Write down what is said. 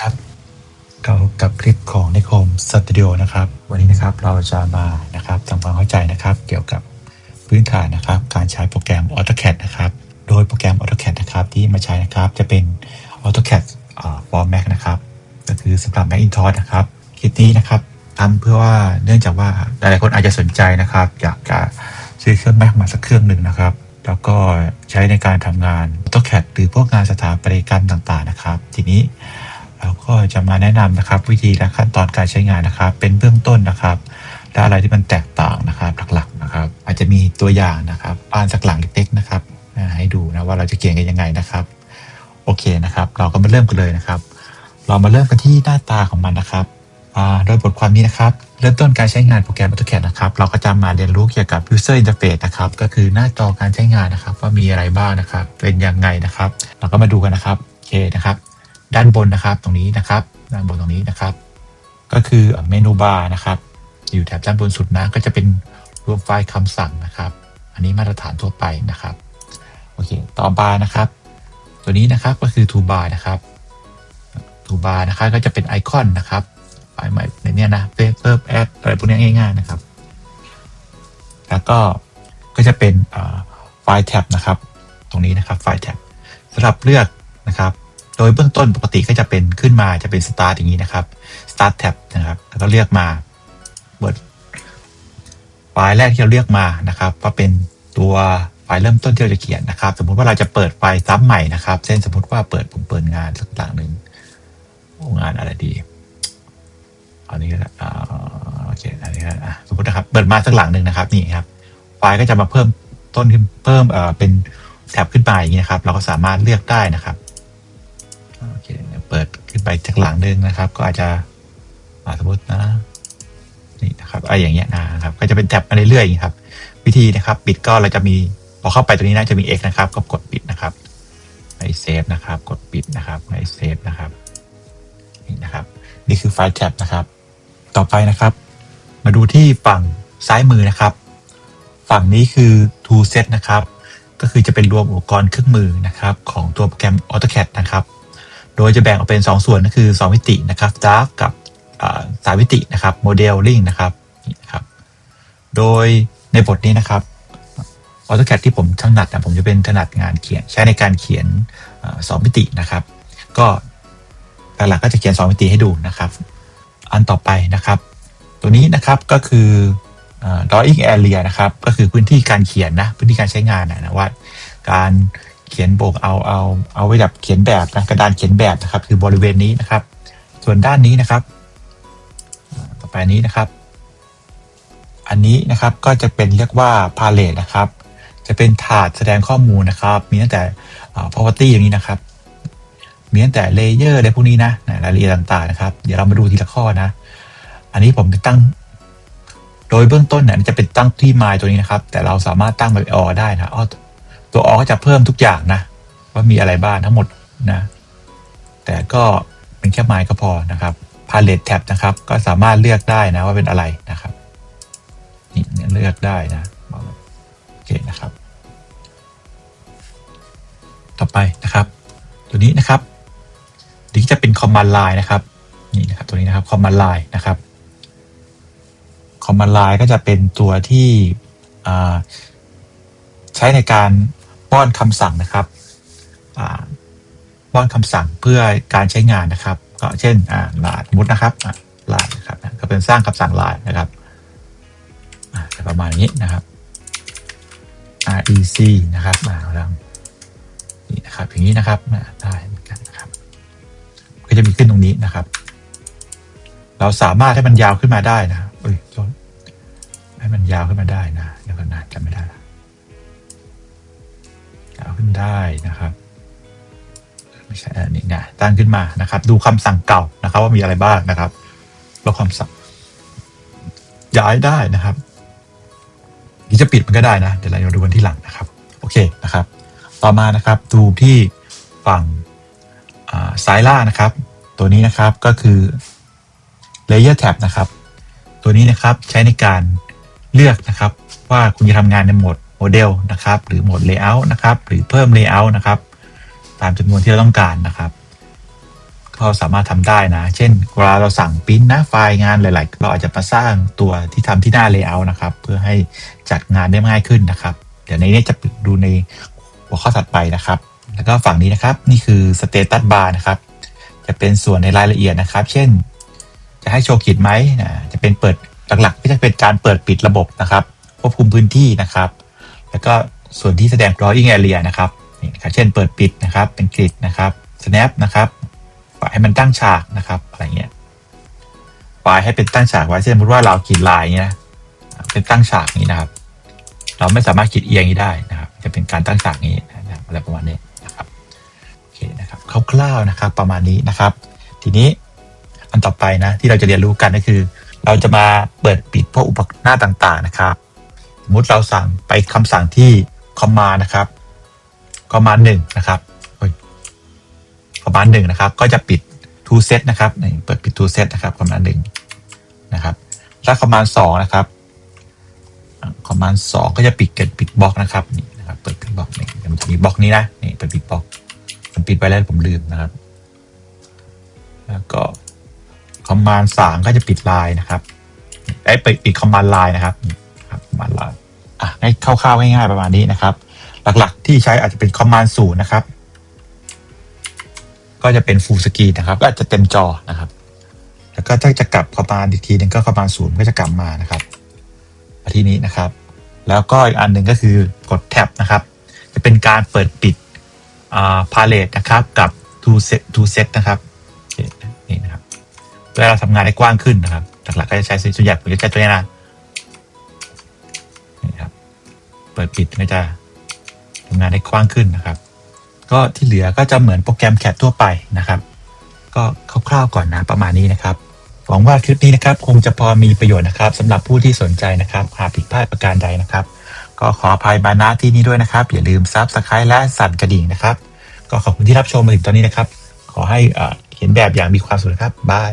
ครับเรากับคลิปของนิคมสตูดิโอนะครับ วันนี้นะครับเราจะมานะครับทำความเข้าใจนะครับ เกี่ยวกับพื้นฐานนะครับ การใช้โปรแกรม AutoCAD นะครับ โดยโปรแกรม AutoCAD นะครับ ที่มาใช้นะครับจะเป็น AutoCAD for Mac นะครับก็คือสำหรับ Macintosh นะครับคลิปนี้นะครับทำเพื่อว่าเนื่องจากว่าหลายๆคนอาจจะสนใจนะครับ อยากจะซื้อเครื่อง Mac มาสักเครื่องหนึ่งนะครับ แล้วก็ใช้ในการทำงาน AutoCAD หรือพวกงานสถาปัตยกรรมต่างๆนะครับ ทีนี้ เราก็จะมาแนะนำนะครับ วิธีและขั้นตอนการใช้งานนะครับ เป็นเบื้องต้นนะครับ และอะไรที่มันแตกต่างนะครับหลักๆนะครับ อาจจะมีตัวอย่างนะครับบ้านสักหลังเล็กๆนะครับให้ดูนะว่าเราจะเขียนกันยังไงนะครับ โอเคนะครับ เราก็มาเริ่มกันเลยนะครับ เรามาเริ่มกันที่หน้าตาของมันนะครับโดยบทความนี้นะครับ เริ่มต้นการใช้งานโปรแกรม AutoCAD นะครับ เราก็จะมาเรียนรู้เกี่ยวกับ User Interface นะครับ ก็คือหน้าจอการใช้งานนะครับ ว่ามีอะไรบ้างนะครับ เป็นยังไงนะครับ เราก็มาดูกันนะครับโอเคนะครับ ด้านบนนะครับตรงนี้นะครับ ด้านบนตรงนี้นะครับ ก็คือเมนูบาร์นะครับ อยู่แถบด้านบนสุดนะก็จะเป็นรวมไฟล์คำสั่งนะครับ อันนี้มาตรฐานทั่วไปนะครับโอเคต่อบาร์นะครับ ตัวนี้นะครับก็คือ to bar นะครับทูบาร์นะครับก็จะเป็นไอคอนนะครับไฟล์ใหม่ในนี้นะเพิ่มเพิ่มแอดอะไรพวกนี้ง่าย ๆนะครับ แล้วก็ก็จะเป็นไฟล์แท็บนะครับ ตรงนี้นะครับไฟล์แท็บสำหรับเลือกนะครับ โดยเบื้องต้นปกติก็จะเป็นขึ้นมาจะเป็น start อย่างนี้นะครับ start tab นะครับ แล้วก็เลือกมาเปิดไฟล์แรกที่เราเลือกมานะครับว่าเป็นตัวไฟล์เริ่มต้นที่เราจะเขียนนะครับ สมมุติว่าเราจะเปิดไฟล์ซ้ำใหม่นะครับเช่นสมมติว่าเปิดผมเปิดงานสักหลังหนึ่งงานอะไรดีอันนี้ก็ได้อ่าโอเคอันนี้ก็ได้อะสมมตินะครับ เปิดมาสักหลังหนึ่งนะครับ นี่ครับ ไฟล์ก็จะมาเพิ่มต้นขึ้นเพิ่มเอ่อเป็นแท็บขึ้นมาอย่างนี้นะครับ เราก็สามารถเลือกได้นะครับ เปิดขึ้นไปจากหลังหนึ่งนะครับ ก็อาจจะสมมตินะนี่นะครับอะไรอย่างเงี้ยนะครับ ก็จะเป็นแท็บมาเรื่อยๆครับ วิธีนะครับ ปิดก็เราจะมีพอเข้าไปตรงนี้นะจะมี X นะครับ ก็กดปิดนะครับให้เซฟนะครับ กดปิดนะครับให้เซฟนะครับนี่นะครับ นี่คือไฟล์แท็บนะครับ ต่อไปนะครับ มาดูที่ฝั่งซ้ายมือนะครับ ฝั่งนี้คือ tool set นะครับ ก็คือจะเป็นรวมอุปกรณ์เครื่องมือนะครับ ของตัวโปรแกรม AutoCAD นะครับ โดยจะแบ่งออกเป็น 2 ส่วนก็คือ 2 มิตินะครับ Draft กับสามมิตินะครับ Modeling นะครับนะครับ โดยในบทนี้นะครับ AutoCAD ที่ผมถนัดนะผมจะเป็นถนัดงานเขียนใช้ในการเขียนสองมิตินะครับ ก็หลักๆก็จะเขียน2มิติให้ดูนะครับ อันต่อไปนะครับ ตัวนี้นะครับก็คืออ่า drawing area นะครับ ก็คือพื้นที่การเขียนนะพื้นที่การใช้งานนะว่าการ ขียนโบกเอาเอาเอาไว้แบบเขียนแบบนะกระดานเขียนแบบนะครับ คือบริเวณนี้นะครับ ส่วนด้านนี้นะครับ ต่อไปนี้นะครับ อันนี้นะครับก็จะเป็นเรียกว่า palette นะครับ จะเป็นถาดแสดงข้อมูลนะครับ มีตั้งแต่ property อย่างนี้นะครับ มีตั้งแต่ layer อะไรพวกนี้นะรายละเอียดต่างๆนะครับ เดี๋ยวเรามาดูทีละข้อนะ อันนี้ผมจะตั้งโดยเบื้องต้นเนี่ยจะเป็นตั้งที่ my ตัวนี้นะครับ แต่เราสามารถตั้งแบบ or ได้นะออ ตัว or ก็จะเพิ่มทุกอย่างนะ ว่ามีอะไรบ้างทั้งหมดนะ แต่ก็เป็นแค่ my ก็พอนะครับ palette tab นะครับ ก็สามารถเลือกได้นะว่าเป็นอะไรนะครับนี่เลือกได้นะโอเคนะครับ ต่อไปนะครับ ตัวนี้นะครับนี่จะเป็น command line นะครับนี่นะครับตัวนี้นะครับ command line นะครับ command line ก็จะเป็นตัวที่ใช้ในการ ป้อนคำสั่งนะครับป้อนคำสั่งเพื่อการใช้งานนะครับ ก็เช่นลาดมุดนะครับลาดนะครับก็เป็นสร้างคำสั่งลายนะครับประมาณนี้นะครับ rec นะครับมาแล้วนี่นะครับอย่างนี้นะครับได้เหมือนกันนะครับ ก็จะมีขึ้นตรงนี้นะครับ เราสามารถให้มันยาวขึ้นมาได้นะเอ้ยให้มันยาวขึ้นมาได้นะเดี๋ยวก่อนนะจำไม่ได้ละ ขึ้นได้นะครับไม่ใช่อันนี้นะตั้งขึ้นมานะครับ ดูคำสั่งเก่านะครับ ว่ามีอะไรบ้างนะครับแล้วคำสั่ง ย้ายได้นะครับหรือจะปิดมันก็ได้นะ เดี๋ยวเราดูกันที่หลังนะครับ โอเคนะครับ ต่อมานะครับดูที่ฝั่งซ้ายล่างนะครับ ตัวนี้นะครับก็คือ Layer Tab นะครับ ตัวนี้นะครับใช้ในการเลือกนะครับ ว่าคุณจะทำงานในโหมด โมเดลนะครับหรือโหมด Layout นะครับหรือเพิ่ม Layout นะครับตามจำนวนที่เราต้องการนะครับก็สามารถทำได้นะ เช่นเวลาเราสั่งปริ้นนะไฟล์งานหลาย ๆ เราอาจจะมาสร้างตัวที่ทำที่หน้า layout นะครับ เพื่อให้จัดงานได้ง่ายขึ้นนะครับ เดี๋ยวในนี้จะดูในหัวข้อถัดไปนะครับ แล้วก็ฝั่งนี้นะครับนี่คือ status bar นะครับจะเป็นส่วนในรายละเอียดนะครับ เช่น จะให้โชว์ขีดไหมนะจะเป็นเปิดหลักๆก็จะเป็นการเปิดปิดระบบนะครับควบคุมพื้นที่นะครับ แล้วก็ส่วนที่แสดง drawing area นะครับนี่นะครับเช่นเปิดปิดนะครับ เป็นกริดนะครับ snap นะครับปล่อยให้มันตั้งฉากนะครับอะไรเงี้ยปล่อยให้เป็นตั้งฉากไว้เช่นสมมติว่าเราขีดลายเงี้ยเป็นตั้งฉากนี้นะครับ เราไม่สามารถขีดเอียงนี้ได้นะครับ จะเป็นการตั้งฉากนี้นะครับอะไรประมาณนี้นะครับโอเคนะครับคร่าวๆนะครับประมาณนี้นะครับ ทีนี้อันต่อไปนะที่เราจะเรียนรู้กันก็คือ เราจะมาเปิดปิดพวกอุปกรณ์หน้าต่างๆนะครับ สมมติเราสั่งไปคำสั่งที่คอมมานะครับคอมมาหนึ่งนะครับคอมมานหนึ่งนะครับ ก็จะปิด to set นะครับเปิดปิด to set นะครับคอมมานหนึ่งนะครับถ้าคอมมานสองนะครับคอมมานสองก็จะปิดเกิดปิดบล็อกนะครับนี่นะครับเปิดปิดบล็อกนี่มันจะมีบล็อกนี้นะนี่เปิดปิดบล็อกมันปิดไปแล้วผมลืมนะครับ แล้วก็คอมมานสามก็จะปิดไลน์นะครับไอ้ปิดปิดคอมมานไลน์นะครับ ให้คร่าวๆง่ายๆประมาณนี้นะครับ หลักๆที่ใช้อาจจะเป็นคอมมานด์ศูนะครับ ก็จะเป็นฟูลสกรีนนะครับ ก็อาจจะเต็มจอนะครับ แล้วก็ถ้าจะกลับคอมมานด์อีกทีหนึงก็คอมมานด์ศูนย์ก็จะกลับมานะครับมาที่นี้นะครับ แล้วก็อีกอันหนึ่งก็คือกดแท็บนะครับ จะเป็นการเปิดปิดอ่าพาเลตนะครับกับ to set to set นะครับนี่นะครับเพื่อให้เราทำงานได้กว้างขึ้นนะครับ หลักๆก็จะใช้ส่วนใหญ่ผมจะใช้ตัวนี้นะ ปิดปิดก็จะทำงานได้กว้างขึ้นนะครับ ก็ที่เหลือก็จะเหมือนโปรแกรมแคททั่วไปนะครับ ก็คร่าวๆก่อนนะประมาณนี้นะครับหวังว่าคลิปนี้นะครับคงจะพอมีประโยชน์นะครับสำหรับผู้ที่สนใจนะครับหากผิดพลาดประการใดนะครับ ก็ขออภัยมาณที่นี้ด้วยนะครับ อย่าลืมซับสไครต์และสั่นกระดิ่งนะครับ ก็ขอบคุณที่รับชมมาถึงตอนนี้นะครับ ขอให้เอ่อเขียนแบบอย่างมีความสุขนะครับบาย